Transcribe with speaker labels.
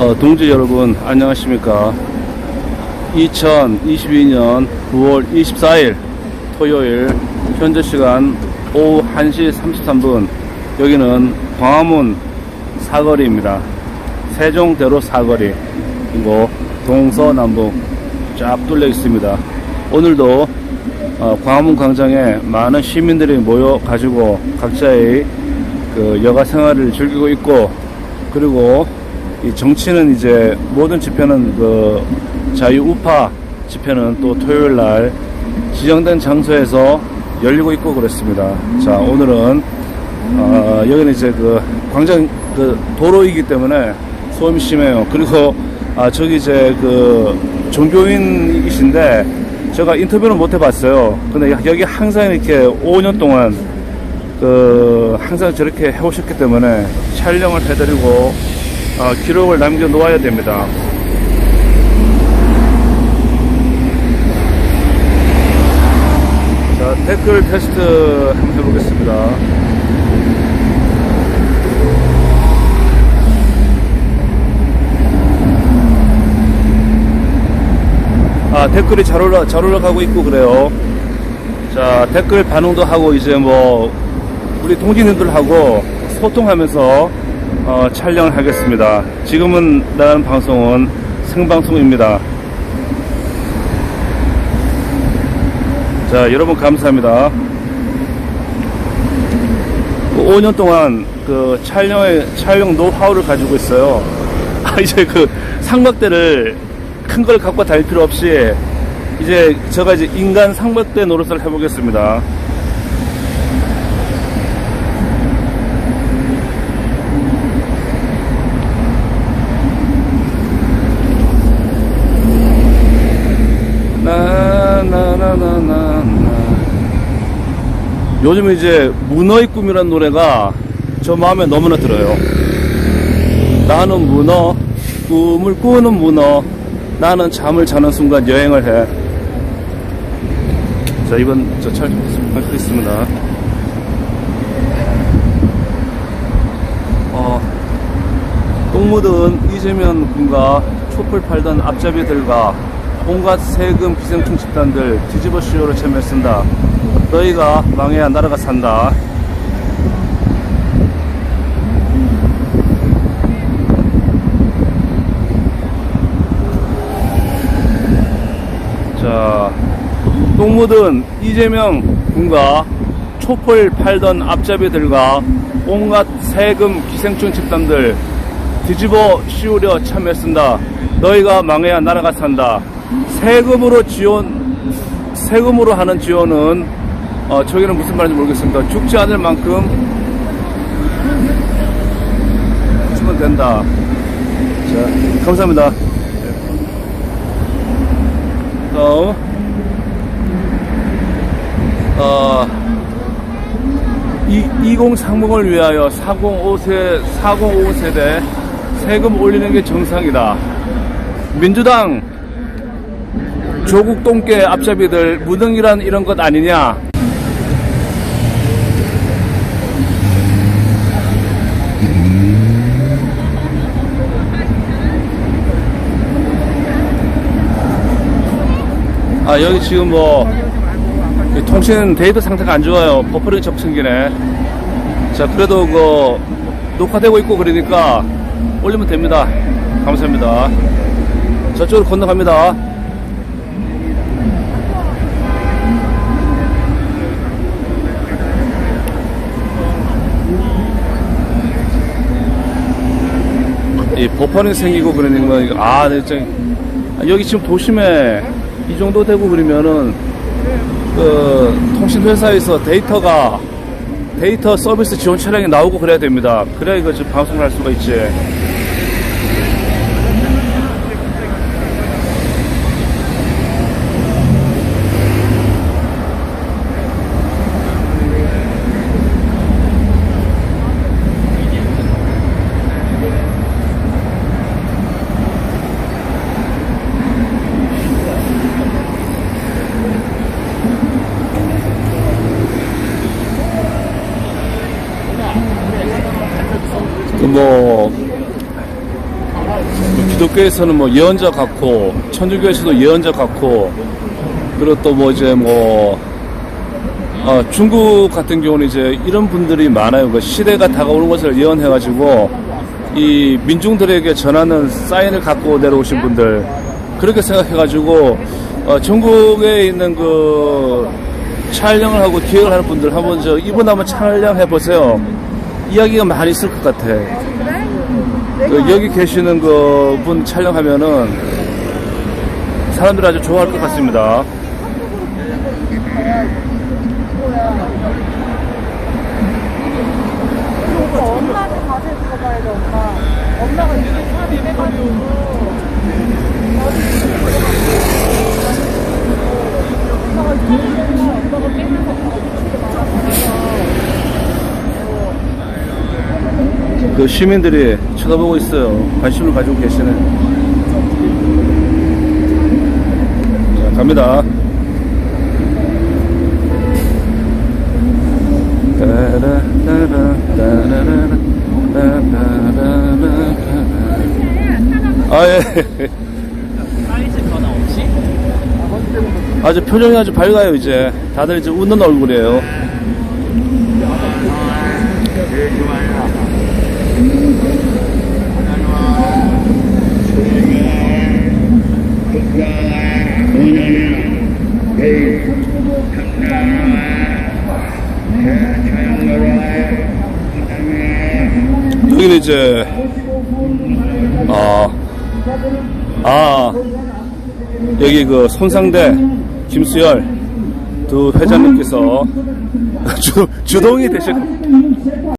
Speaker 1: 어, 동지 여러분 안녕하십니까? 2022년 9월 24일 토요일 현재 시간 오후 1시 33분. 여기는 광화문 사거리입니다. 세종대로 사거리. 그리고 동서남북 쫙 뚫려 있습니다. 오늘도 어, 광화문 광장에 많은 시민들이 모여 가지고 각자의 그 여가 생활을 즐기고 있고 그리고 이 정치는 이제 모든 집회는 그 자유 우파 집회는 또 토요일 날 지정된 장소에서 열리고 있고 그렇습니다. 자 오늘은 어, 여기는 이제 그 광장 그 도로이기 때문에 소음이 심해요. 그리고 아 저기 이제 그 종교인이신데 제가 인터뷰는 못 해봤어요. 근데 여기 항상 이렇게 5년 동안 그 항상 저렇게 해오셨기 때문에 촬영을 해드리고 어, 기록을 남겨 놓아야 됩니다. 자 댓글 테스트 한번 해보겠습니다. 아 댓글이 잘 올라 잘 올라가고 있고 그래요. 자 댓글 반응도 하고 이제 뭐 우리 동지님들하고 소통하면서 어, 촬영을 하겠습니다. 지금은 나는 방송은 생방송입니다. 자 여러분 감사합니다. 5년 동안 그 촬영의 촬영 노하우를 가지고 있어요. 아 이제 그 삼각대를 큰 걸 갖고 다닐 필요 없이 이제 제가 이제 인간 삼각대 노릇을 해보겠습니다. 나나나나나 요즘 이제 문어의 꿈이라는 노래가 저 마음에 너무나 들어요. 나는 문어, 꿈을 꾸는 문어, 나는 잠을 자는 순간 여행을 해. 자, 이번 저촬 하겠습니다. 어, 똥 묻은 이재명 군과 촛불 팔던 앞잡이들과 온갖 세금 기생충 집단들 뒤집어 씌우러 참여했습니다. 너희가 망해야 나라가 산다. 자, 똥 묻은 이재명 군과 촛불 팔던 앞잡이들과 온갖 세금 기생충 집단들 뒤집어 씌우려 참여했습니다. 너희가 망해야 나라가 산다. 세금으로 지원, 세금으로 하는 지원은, 어, 저기는 무슨 말인지 모르겠습니다. 죽지 않을 만큼 주면 된다. 자, 감사합니다. 다음, 어, 이, 2030을 위하여 405세, 405세대 세금 올리는 게 정상이다. 민주당 조국 똥개 앞잡이들 무등이란 이런 것 아니냐? 아 여기 지금 뭐이 통신 데이터 상태가 안 좋아요. 버퍼링 생기네. 자 그래도 그 녹화되고 있고 그러니까 올리면 됩니다. 감사합니다. 저쪽으로 건너갑니다. 이 버퍼링 생기고 그러니까 아, 네, 진짜 여기 지금 도심에 이 정도 되고 그러면은 그 통신 회사에서 데이터가 데이터 서비스 지원 차량이 나오고 그래야 됩니다. 그래야 이거 지금 방송을 할 수가 있지. 뭐뭐 기독교에서는 뭐 예언자 같고 천주교에서도 예언자 같고 그리고 또 뭐 이제 뭐 어, 중국 같은 경우는 이제 이런 분들이 많아요. 그 시대가 다가오는 것을 예언해가지고 이 민중들에게 전하는 사인을 갖고 내려오신 분들 그렇게 생각해가지고 어, 전국에 있는 그 촬영을 하고 기획을 하는 분들 한번 저 이분 한번 촬영해 보세요. 이야기가 많이 있을 것 같아. 그 여기 계시는 그 분 촬영하면은 사람들이 아주 좋아할 것 같습니다.
Speaker 2: 엄마한테 자세히 물어봐야 돼, 엄마. 엄마가 이렇게 사업을 해가지고. 엄마가 이렇게 엄마가 깨면서
Speaker 1: 그 시민들이 쳐다보고 있어요. 관심을 가지고 계시네. 자, 갑니다. 아, 예. 아주 표정이 아주 밝아요, 이제. 다들 이제 웃는 얼굴이에요. 여기는 이제, 아, 아, 여기 그 손상대 김수열 두 회장님께서 주, 주동이 되실